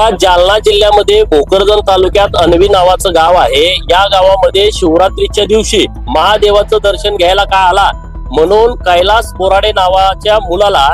बघा जालना जिल्ह्यामध्ये भोकरदन तालुक्यात अनवी नावाचं गाव आहे. या गावामध्ये शिवरात्रीच्या दिवशी महादेवाचं दर्शन घ्यायला का आला? म्हणून कैलास बोराडे नावाच्या मुलाला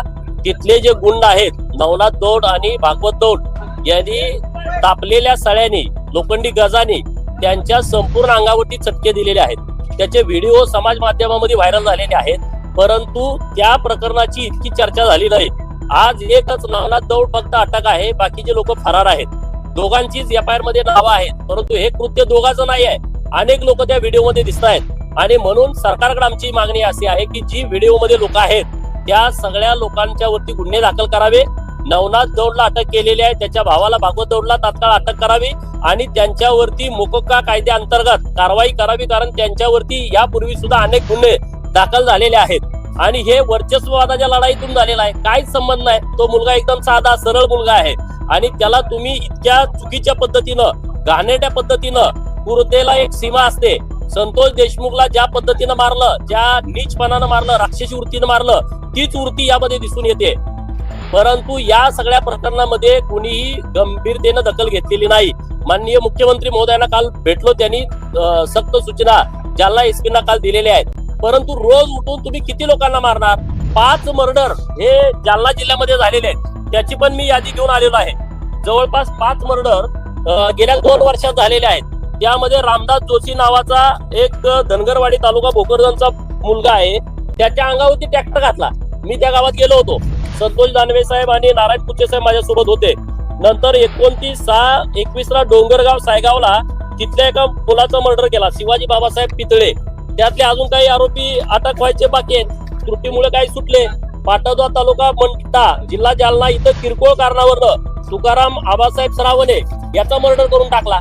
तिथले जे गुंड आहेत नवनाथ दौड आणि भागवत दौड यांनी तापलेल्या सळ्यानी लोखंडी गजानी त्यांच्या संपूर्ण अंगावरती चटके दिलेले आहेत. त्याचे व्हिडिओ समाज माध्यमामध्ये व्हायरल झालेले आहेत. परंतु त्या प्रकरणाची इतकी चर्चा झाली नाही. आज एकच नवनाथ दौड फक्त अटक आहे. बाकीचे लोक फरार आहेत. दोघांचीच एफ आय आरमध्ये नावं आहेत. परंतु हे कृत्य दोघांचं नाही आहे. अनेक लोक त्या व्हिडिओमध्ये दिसत आहेत. आणि म्हणून सरकारकडे आमची मागणी अशी आहे की जी व्हिडिओमध्ये लोक आहेत त्या सगळ्या लोकांच्या वरती गुन्हे दाखल करावे. नवनाथ दौडला अटक केलेली आहे. त्याच्या भावाला भागवत दौडला तात्काळ अटक करावी. आणि त्यांच्यावरती मोकोका कायद्याअंतर्गत कारवाई करावी. कारण त्यांच्यावरती यापूर्वी सुद्धा अनेक गुन्हे दाखल झालेले आहेत. आणि हे वर्चस्ववादाच्या लढाईतून झालेला आहे. काहीच संबंध नाही. तो मुलगा एकदम साधा सरळ मुलगा आहे. आणि त्याला तुम्ही इतक्या चुकीच्या पद्धतीनं घाणेट्या पद्धतीनं कुर्तेला एक सीमा असते. संतोष देशमुखला ज्या पद्धतीनं मारलं ज्या नीचपणानं मारलं राक्षसी वृत्तीनं मारलं तीच वृत्ती यामध्ये दिसून येते. परंतु या सगळ्या प्रकरणामध्ये कुणीही गंभीरतेनं दखल घेतलेली नाही. माननीय मुख्यमंत्री महोदयांना काल भेटलो त्यांनी सक्त सूचना जालना एसपींना काल दिलेल्या आहेत. परंतु रोज उठून तुम्ही किती लोकांना मारणार? पाच मर्डर हे जालना जिल्ह्यामध्ये झालेले आहेत. त्याची पण मी यादी घेऊन आलेलो आहे. जवळपास पाच मर्डर गेल्या दोन वर्षात झालेले आहेत. त्यामध्ये रामदास जोशी नावाचा एक धनगरवाडी तालुका भोकरदनचा मुलगा आहे. त्याच्या अंगावरती ट्रॅक्टर घातला. मी त्या गावात गेलो होतो. संतोष दानवे साहेब आणि नारायण कुचे साहेब माझ्यासोबत होते. नंतर एकोणतीस सहा एकवीस ला डोंगरगाव सायगावला तिथल्या एका मुलाचा मर्डर केला. शिवाजी बाबासाहेब पितळे. त्यातले अजून काही आरोपी अटक व्हायचे बाकी आहेत. त्रुटीमुळे काही सुटले. पाटोदा तालुका मंठा जिल्हा जालना इथं किरकोळ कारणावरनं तुकाराम आबासाहेब सरावणे याचा मर्डर करून टाकला.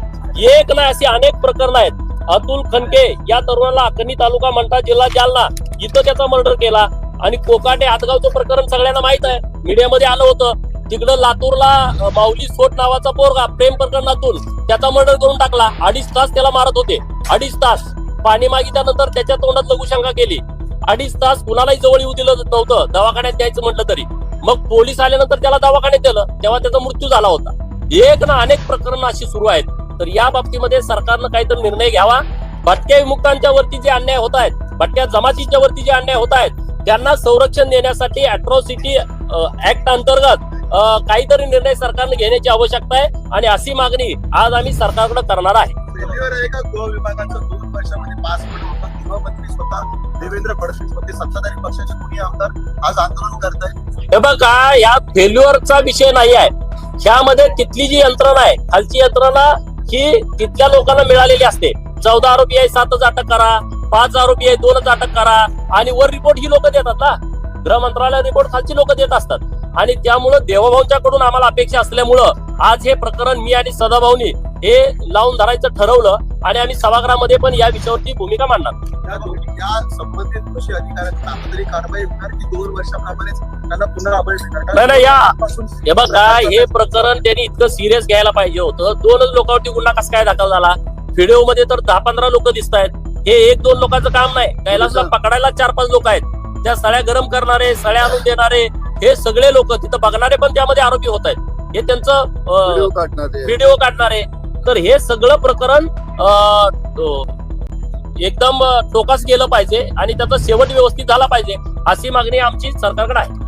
एक नाही अशी अनेक प्रकरण आहेत. अतुल खनके या तरुणाला अखनी तालुका मंठा जिल्हा जालना इथं त्याचा मर्डर केला. आणि कोकाटे हातगावचं प्रकरण सगळ्यांना माहीत आहे. मीडियामध्ये आलं होतं. तिकडं लातूरला माऊली सोट नावाचा पोरगा प्रेम प्रकरणातून त्याचा मर्डर करून टाकला. अडीच तास त्याला मारत होते. अडीच तास. पाणी मागितल्यानंतर त्याच्या तोंडात लघुशंका केली. अडीच तास कुणालाही जवळ येऊ दिलं नव्हतं. दवाखान्यात द्यायचं म्हटलं तरी. मग पोलीस आल्यानंतर त्याला दवाखान्यात दिलं तेव्हा त्याचा मृत्यू झाला होता. एक ना अनेक प्रकरण अशी सुरू आहेत. तर या बाबतीमध्ये सरकारनं काहीतरी निर्णय घ्यावा. भटक्या विमुक्तांच्या वरती जे अन्याय होत आहेत भटक्या जमातीच्या वरती जे अन्याय होत आहेत त्यांना संरक्षण देण्यासाठी अट्रॉसिटी ऍक्ट अंतर्गत काहीतरी निर्णय सरकारने घेण्याची आवश्यकता आहे. आणि अशी मागणी आज आम्ही सरकारकडे करणार आहे. फेल्युअर आहे का पाच होतं. गृहमंत्री स्वतः देवेंद्र फडणवीस म्हणजे सत्ताधारी पक्षाचे कोणी आमदार आज आंदोलन करत आहेत हे बघा या फेल्युअरचा विषय नाही आहे ह्यामध्ये तिथली जी यंत्रणा आहे खालची यंत्रणा ही तिथल्या लोकांना मिळालेली असते. चौदा आरोपी आहे सातच अटक करा. पाच आरोपी आहे दोनच अटक करा. आणि वर रिपोर्ट ही लोक देतात ना. गृह मंत्रालय रिपोर्ट खालची लोक देत असतात. आणि त्यामुळं देवभाऊच्याकडून आम्हाला अपेक्षा असल्यामुळं आज हे प्रकरण मी आणि सदाभाऊनी हे लावून धरायचं ठरवलं. आणि आम्ही सभागृहामध्ये पण या विषयावरती भूमिका मांडणार. या संबंधित कृषी अधिकाऱ्यांची तातडीने कारवाई होणार की दोन वर्षाप्रमाणेच त्यांना मिळणार नाही, नाही, या- हे बघा हे प्रकरण त्यांनी इतकं सिरियस घ्यायला पाहिजे होतं. दोनच लोकांवरती गुन्हा कसा काय दाखल झाला? व्हिडिओमध्ये तर दहा पंधरा लोक दिसत आहेत. हे एक दोन लोकांचं काम नाही. कैलासला पकडायला चार पाच लोक आहेत. त्या सळ्या गरम करणारे सळ्या आणून देणारे हे सगळे लोक तिथं बघणारे पण त्यामध्ये आरोपी होत आहेत. हे त्यांचं व्हिडिओ काढणार. आहे. व्हिडिओ काढणारे. तर हे सगळं प्रकरण एकदम टोकास गेलं पाहिजे आणि त्याचा शेवट व्यवस्थित झाला पाहिजे अशी मागणी आमची सरकारकडे आहे.